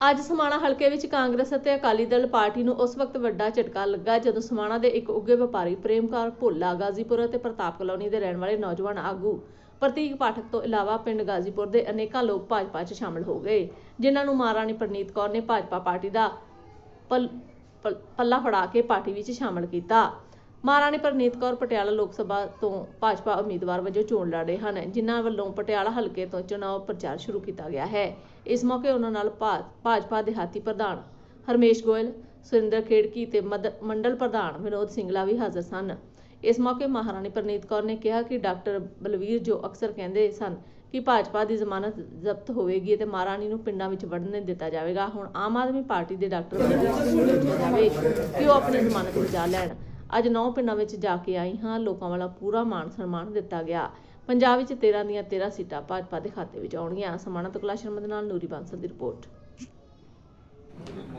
ਅੱਜ ਸਮਾਣਾ ਹਲਕੇ ਵਿੱਚ ਕਾਂਗਰਸ ਅਤੇ ਅਕਾਲੀ ਦਲ ਪਾਰਟੀ ਨੂੰ ਉਸ ਵਕਤ ਵੱਡਾ ਝਟਕਾ ਲੱਗਾ ਜਦੋਂ ਸਮਾਣਾ ਦੇ ਇੱਕ ਉੱਗੇ ਵਪਾਰੀ ਪ੍ਰੇਮਕਾਰ ਭੋਲਾ, ਗਾਜ਼ੀਪੁਰ ਅਤੇ ਪ੍ਰਤਾਪ ਕਲੋਨੀ ਦੇ ਰਹਿਣ ਵਾਲੇ ਨੌਜਵਾਨ ਆਗੂ ਪ੍ਰਤੀਕ ਪਾਠਕ ਤੋਂ ਇਲਾਵਾ ਪਿੰਡ ਗਾਜ਼ੀਪੁਰ ਦੇ ਅਨੇਕਾਂ ਲੋਕ ਭਾਜਪਾ 'ਚ ਸ਼ਾਮਲ ਹੋ ਗਏ, ਜਿਨ੍ਹਾਂ ਨੂੰ ਮਹਾਰਾਣੀ ਪ੍ਰਨੀਤ ਕੌਰ ਨੇ ਭਾਜਪਾ ਪਾਰਟੀ ਦਾ ਪਲ- ਪਲ- ਪੱਲਾ ਫੜਾ ਕੇ ਪਾਰਟੀ ਵਿੱਚ ਸ਼ਾਮਲ ਕੀਤਾ। ਮਹਾਰਾਣੀ ਪ੍ਰਨੀਤ ਕੌਰ ਪਟਿਆਲਾ ਲੋਕ ਸਭਾ ਤੋਂ ਭਾਜਪਾ ਉਮੀਦਵਾਰ ਵਜੋਂ ਚੋਣ ਲੜ ਰਹੇ ਹਨ, ਜਿਨ੍ਹਾਂ ਵੱਲੋਂ ਪਟਿਆਲਾ ਹਲਕੇ ਤੋਂ ਚੋਣ ਪ੍ਰਚਾਰ ਸ਼ੁਰੂ ਕੀਤਾ ਗਿਆ ਹੈ। ਇਸ ਮੌਕੇ ਉਹਨਾਂ ਨਾਲ ਭਾ- ਭਾਜਪਾ ਦੇਹਾਤੀ ਪ੍ਰਧਾਨ ਹਰਮੇਸ਼ ਗੋਇਲ, ਸੁਰਿੰਦਰ ਖੇੜਕੀ ਤੇ ਮਦ- ਮੰਡਲ ਪ੍ਰਧਾਨ ਵਿਨੋਦ ਸਿੰਗਲਾ ਵੀ ਹਾਜ਼ਰ ਸਨ। ਇਸ ਮੌਕੇ ਮਹਾਰਾਣੀ ਪ੍ਰਨੀਤ ਕੌਰ ਨੇ ਕਿਹਾ ਕਿ ਡਾਕਟਰ ਬਲਵੀਰ ਜੋ ਅਕਸਰ ਕਹਿੰਦੇ ਸਨ ਕਿ ਭਾਜਪਾ ਦੀ ਜ਼ਮਾਨਤ ਜ਼ਬਤ ਹੋਵੇਗੀ ਤੇ ਮਹਾਰਾਣੀ ਨੂੰ ਪਿੰਡਾਂ ਵਿੱਚ ਵੜਨ ਦਿੱਤਾ ਜਾਵੇਗਾ, ਹੁਣ ਆਮ ਆਦਮੀ ਪਾਰਟੀ ਦੇ ਡਾਕਟਰ ਬਲਵੀਰ ਸਿੰਘ ਨੂੰ ਜਾਵੇ ਕਿ ਉਹ ਆਪਣੀ ਜ਼ਮਾਨਤ ਬਚਾ ਲੈਣ। ਅੱਜ ਨੌ ਪਿੰਡਾਂ ਵਿੱਚ ਜਾ ਕੇ ਆਈ ਹਾਂ। ਲੋਕਾਂ ਵਾਲਾ ਪੂਰਾ ਮਾਣ ਸਨਮਾਨ ਦਿੱਤਾ ਗਿਆ। ਪੰਜਾਬ ਵਿੱਚ 13 ਦੀਆਂ 13 ਸੀਟਾਂ ਭਾਜਪਾ ਦੇ ਖਾਤੇ ਵਿੱਚ ਆਉਣਗੀਆਂ। ਸਮਾਣਾ ਤੋਂ ਕੈਲਾਸ਼ ਸ਼ਰਮਾ ਦੇ ਨਾਲ ਨੂਰੀ ਬਾਂਸਲ ਦੀ ਰਿਪੋਰਟ।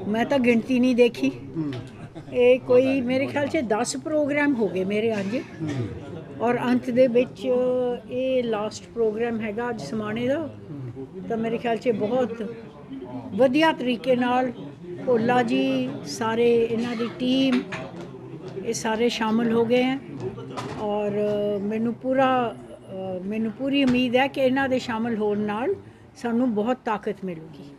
ਮੈਂ ਤਾਂ ਗਿਣਤੀ ਨਹੀਂ ਦੇਖੀ। ਇਹ ਕੋਈ ਮੇਰੇ ਖਿਆਲ 'ਚ 10 ਪ੍ਰੋਗਰਾਮ ਹੋ ਗਏ ਮੇਰੇ ਅੱਜ। ਔਰ ਅੰਤ ਦੇ ਵਿੱਚ ਇਹ ਲਾਸਟ ਪ੍ਰੋਗਰਾਮ ਹੈਗਾ ਅੱਜ ਸਮਾਣੇ ਦਾ। ਤਾਂ ਮੇਰੇ ਖਿਆਲ 'ਚ ਬਹੁਤ ਵਧੀਆ ਤਰੀਕੇ ਨਾਲ ਭੋਲਾ ਜੀ, ਸਾਰੇ ਇਹਨਾਂ ਦੀ ਟੀਮ ਇਹ ਸਾਰੇ ਸ਼ਾਮਲ ਹੋ ਗਏ ਹੈ ਔਰ ਮੈਨੂੰ ਪੂਰਾ ਮੈਨੂੰ ਪੂਰੀ ਉਮੀਦ ਹੈ ਕਿ ਇਹਨਾਂ ਦੇ ਸ਼ਾਮਲ ਹੋਣ ਨਾਲ ਸਾਨੂੰ ਬਹੁਤ ਤਾਕਤ ਮਿਲੂਗੀ।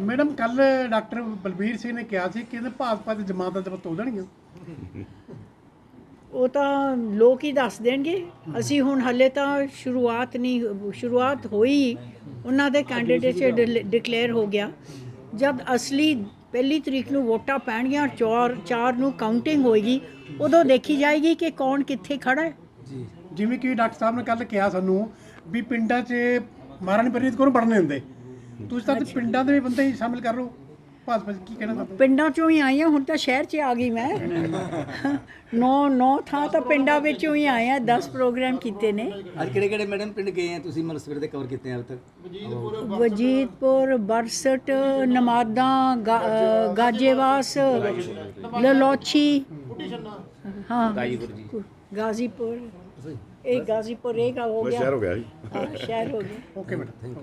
ਮੈਡਮ ਕੱਲ ਡਾਕਟਰ ਬਲਬੀਰ ਸਿੰਘ ਨੇ ਕਿਹਾ ਸੀ ਕਿ ਇਹਦੇ ਭਾਜਪਾ ਦੀ ਜਮਾਤ ਜ਼ਬਤ ਹੋ ਜਾਣਗੀਆਂ ਉਹ ਤਾਂ ਲੋਕ ਹੀ ਦੱਸ ਦੇਣਗੇ। ਅਸੀਂ ਹੁਣ ਹੱਲੇ ਤਾਂ ਸ਼ੁਰੂਆਤ ਨਹੀਂ ਸ਼ੁਰੂਆਤ ਹੋਈ। ਉਹਨਾਂ ਦੇ ਕੈਂਡੀਡੇਟ ਡਿਕਲੇਅਰ ਹੋ ਗਿਆ। ਜਦ ਅਸਲੀ ਪਹਿਲੀ ਤਰੀਕ ਨੂੰ ਵੋਟਾਂ ਪੈਣਗੀਆਂ ਚੌਰ ਚਾਰ ਨੂੰ ਕਾਊਂਟਿੰਗ ਹੋਏਗੀ। ਉਦੋਂ ਦੇਖੀ ਜਾਏਗੀ ਕਿ ਕੌਣ ਕਿੱਥੇ ਖੜਾ ਹੈ। ਜਿਵੇਂ ਕਿ ਡਾਕਟਰ ਸਾਹਿਬ ਨੇ ਕੱਲ ਕਿਹਾ ਸਾਨੂੰ ਵੀ ਪਿੰਡਾਂ 'ਚ ਮਹਾਰਾਣੀ ਪ੍ਰਨੀਤ ਕੌਰ ਪੜਨੇ ਹੁੰਦੇ ਤੁਸੀਂ ਤਾਂ ਪਿੰਡਾਂ ਦੇ ਵੀ ਬੰਦੇ ਹੀ ਸ਼ਾਮਿਲ ਕਰ ਲਓ। ਭਾਜਪਾ 'ਚ ਕੀ ਕਹਿਣਾ ਚਾਹੁੰਦੇ? ਪਿੰਡਾਂ ਚੋਂ ਹੀ ਆਈ ਹਾਂ ਹੁਣ ਤਾਂ ਸ਼ਹਿਰ 'ਚ ਆ ਗਈ ਮੈਂ। ਨੌ ਨੌ ਥਾਂ ਤਾਂ ਪਿੰਡਾਂ ਵਿੱਚੋਂ ਹੀ ਆਏ ਆ 10 ਪ੍ਰੋਗਰਾਮ ਕੀਤੇ ਨੇ। ਅੱਜ ਕਿਹੜੇ ਕਿਹੜੇ ਮੈਡਮ ਪਿੰਡ ਗਏ ਆ ਤੁਸੀਂ ਮਤਲਬ ਸਵੇਰ ਦੇ ਕਵਰ ਕੀਤੇ ਆ ਅਬ ਤੱਕ? ਵਜੀਦਪੁਰ ਬਰਸਟ ਨਮਾਦਾਂ ਗਾਜੇਵਾਸ ਲਲੋਚੀ। ਹਾਂ। ਗਾਜ਼ੀਪੁਰ। ਇਹ ਗਾਜ਼ੀਪੁਰ ਇਹ ਕਾ ਹੋ ਗਿਆ। ਸ਼ਹਿਰ ਹੋ ਗਿਆ ਜੀ। ਸ਼ਹਿਰ ਹੋ ਗਿਆ। Okay madam